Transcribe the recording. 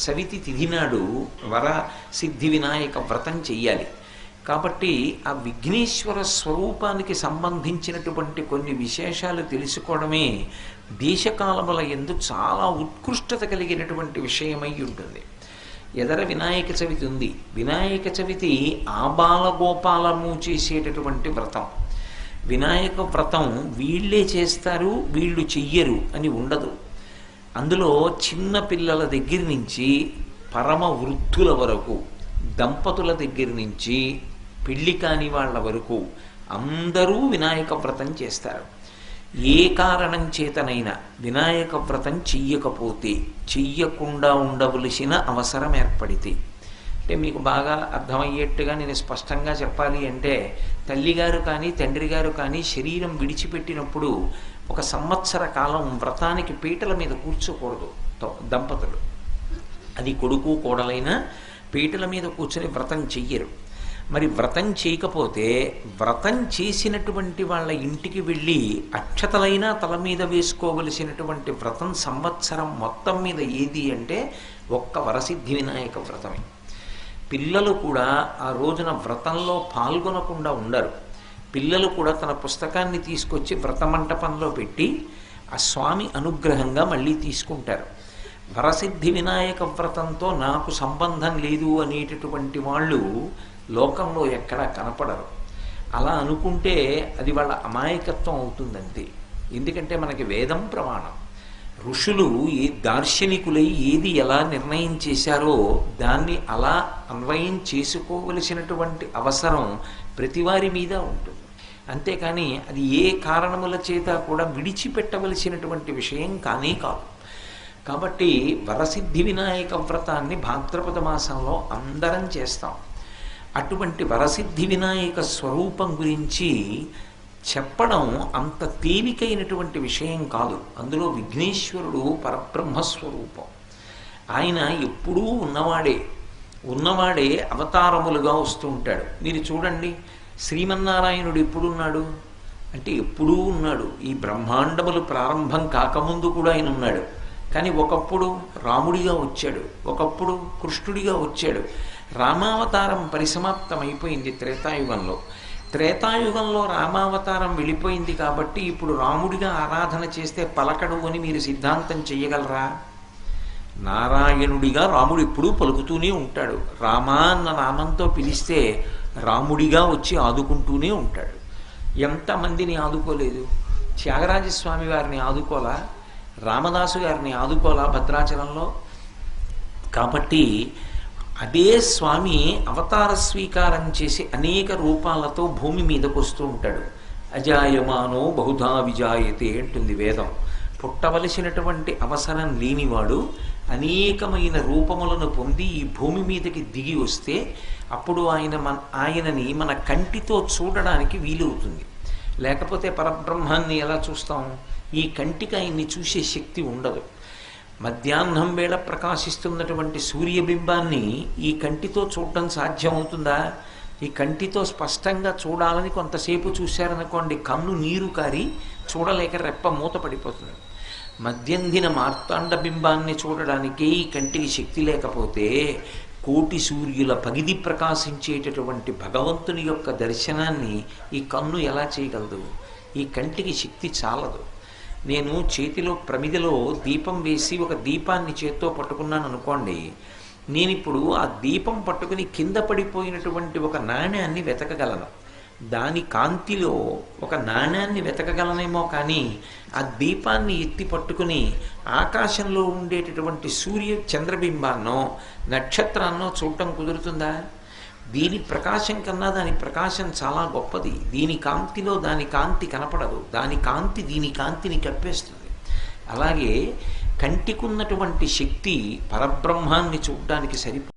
సవితి తిథి నాడు వర సిద్ధి వినాయక వ్రతం చెయ్యాలి. కాబట్టి ఆ విఘ్నేశ్వర స్వరూపానికి సంబంధించినటువంటి కొన్ని విశేషాలు తెలుసుకోవడమే దేశకాలముల ఎందు చాలా ఉత్కృష్టత కలిగినటువంటి విషయమై ఉంటుంది. ఎదర వినాయక చవితి ఉంది? వినాయక చవితి ఆబాలగోపాలము చేసేటటువంటి వ్రతం. వినాయక వ్రతం వీళ్ళే చేస్తారు వీళ్ళు చెయ్యరు అని ఉండదు. అందులో చిన్న పిల్లల దగ్గర నుంచి పరమ వృద్ధుల వరకు దంపతుల దగ్గర నుంచి పెళ్ళి కాని వాళ్ళ వరకు అందరూ వినాయక వ్రతం చేస్తారు. ఏ కారణం చేతనైనా వినాయక వ్రతం చెయ్యకపోతే చెయ్యకుండా ఉండవలసిన అవసరం ఏర్పడితే అంటే మీకు బాగా అర్థమయ్యేట్టుగా నేను స్పష్టంగా చెప్పాలి అంటే తల్లిగారు కానీ తండ్రి గారు కానీ శరీరం విడిచిపెట్టినప్పుడు ఒక సంవత్సర కాలం వ్రతానికి పీటల మీద కూర్చోకూడదు దంపతులు. అది కొడుకు కోడలైనా పీటల మీద కూర్చొని వ్రతం చెయ్యరు. మరి వ్రతం చేయకపోతే వ్రతం చేసినటువంటి వాళ్ళ ఇంటికి వెళ్ళి అక్షతలైనా తల మీద వేసుకోవలసినటువంటి వ్రతం సంవత్సరం మొత్తం మీద ఏది అంటే ఒక్క వరసిద్ధి వినాయక వ్రతమే. పిల్లలు కూడా ఆ రోజున వ్రతంలో పాల్గొనకుండా ఉండరు. పిల్లలు కూడా తన పుస్తకాన్ని తీసుకొచ్చి వ్రత మంటపంలో పెట్టి ఆ స్వామి అనుగ్రహంగా మళ్ళీ తీసుకుంటారు. వరసిద్ధి వినాయక వ్రతంతో నాకు సంబంధం లేదు అనేటటువంటి వాళ్ళు లోకంలో ఎక్కడా కనపడరు. అలా అనుకుంటే అది వాళ్ళ అమాయకత్వం అవుతుందంతే. ఎందుకంటే మనకి వేదం ప్రమాణం. ఋషులు ఏ దార్శనికులై ఏది ఎలా నిర్ణయం చేశారో దాన్ని అలా అన్వయం చేసుకోవలసినటువంటి అవసరం ప్రతివారి మీద ఉంటుంది. అంతేకాని అది ఏ కారణముల చేత కూడా విడిచిపెట్టవలసినటువంటి విషయం కానే కాదు. కాబట్టి వరసిద్ధి వినాయక వ్రతాన్ని భాద్రపద మాసంలో అందరం చేస్తాం. అటువంటి వరసిద్ధి వినాయక స్వరూపం గురించి చెప్పడం అంత తేలికైనటువంటి విషయం కాదు. అందులో విఘ్నేశ్వరుడు పరబ్రహ్మస్వరూపం. ఆయన ఎప్పుడూ ఉన్నవాడే. ఉన్నవాడే అవతారములుగా వస్తూ ఉంటాడు. మీరు చూడండి శ్రీమన్నారాయణుడు ఎప్పుడున్నాడు? అంటే ఎప్పుడూ ఉన్నాడు. ఈ బ్రహ్మాండములు ప్రారంభం కాకముందు కూడా ఆయన ఉన్నాడు. కానీ ఒకప్పుడు రాముడిగా వచ్చాడు. ఒకప్పుడు కృష్ణుడిగా వచ్చాడు. రామావతారం పరిసమాప్తమైపోయింది త్రేతాయుగంలో. త్రేతాయుగంలో రామావతారం వెళ్ళిపోయింది కాబట్టి ఇప్పుడు రాముడిగా ఆరాధన చేస్తే పలకడు అని మీరు సిద్ధాంతం చేయగలరా నారాయణుడిగా రాముడు ఎప్పుడూ పలుకుతూనే ఉంటాడు. రామా అన్న నామంతో పిలిస్తే రాముడిగా వచ్చి ఆదుకుంటూనే ఉంటాడు. ఎంతమందిని ఆదుకోలేదు? త్యాగరాజస్వామి వారిని ఆదుకోలా రామదాసు గారిని ఆదుకోలా భద్రాచలంలో? కాబట్టి అదే స్వామి అవతార స్వీకారం చేసి అనేక రూపాలతో భూమి మీదకు వస్తూ ఉంటాడు. అజాయమానో బహుధా విజాయతే అంటుంది వేదం. పుట్టవలసినటువంటి అవసరం లేనివాడు అనేకమైన రూపములను పొంది ఈ భూమి మీదకి దిగి వస్తే అప్పుడు ఆయన మన ఆయనని మన కంటితో చూడడానికి వీలవుతుంది. లేకపోతే పరబ్రహ్మాన్ని ఎలా చూస్తాం? ఈ కంటికి ఆయన్ని చూసే శక్తి ఉండదు. మధ్యాహ్నం వేళ ప్రకాశిస్తున్నటువంటి సూర్యబింబాన్ని ఈ కంటితో చూడటం సాధ్యమవుతుందా? ఈ కంటితో స్పష్టంగా చూడాలని కొంతసేపు చూశారనుకోండి కన్ను నీరు కారి చూడలేక రెప్ప మూత పడిపోతుంది. మధ్యందిన మార్తాండ బింబాన్ని చూడడానికి ఈ కంటికి శక్తి లేకపోతే కోటి సూర్యుల పగిది ప్రకాశించేటటువంటి భగవంతుని యొక్క దర్శనాన్ని ఈ కన్ను ఎలా చేయగలదు? ఈ కంటికి శక్తి చాలదు. నేను చేతిలో ప్రమిదలో దీపం వేసి ఒక దీపాన్ని చేత్తో పట్టుకున్నాను అనుకోండి నేను ఇప్పుడు ఆ దీపం పట్టుకుని కింద పడిపోయినటువంటి ఒక నాణ్యాన్ని వెతకగలను. దాని కాంతిలో ఒక నాణ్యాన్ని వెతకగలనేమో కానీ ఆ దీపాన్ని ఎత్తి పట్టుకుని ఆకాశంలో ఉండేటటువంటి సూర్య చంద్రబింబాన్నో నక్షత్రాన్నో చూడటం కుదురుతుందా? దీని ప్రకాశం కన్నా దాని ప్రకాశం చాలా గొప్పది. దీని కాంతిలో దాని కాంతి కనపడదు. దాని కాంతి దీని కాంతిని కప్పేస్తుంది. అలాగే కంటికున్నటువంటి శక్తి పరబ్రహ్మాన్ని చూడడానికి సరిపో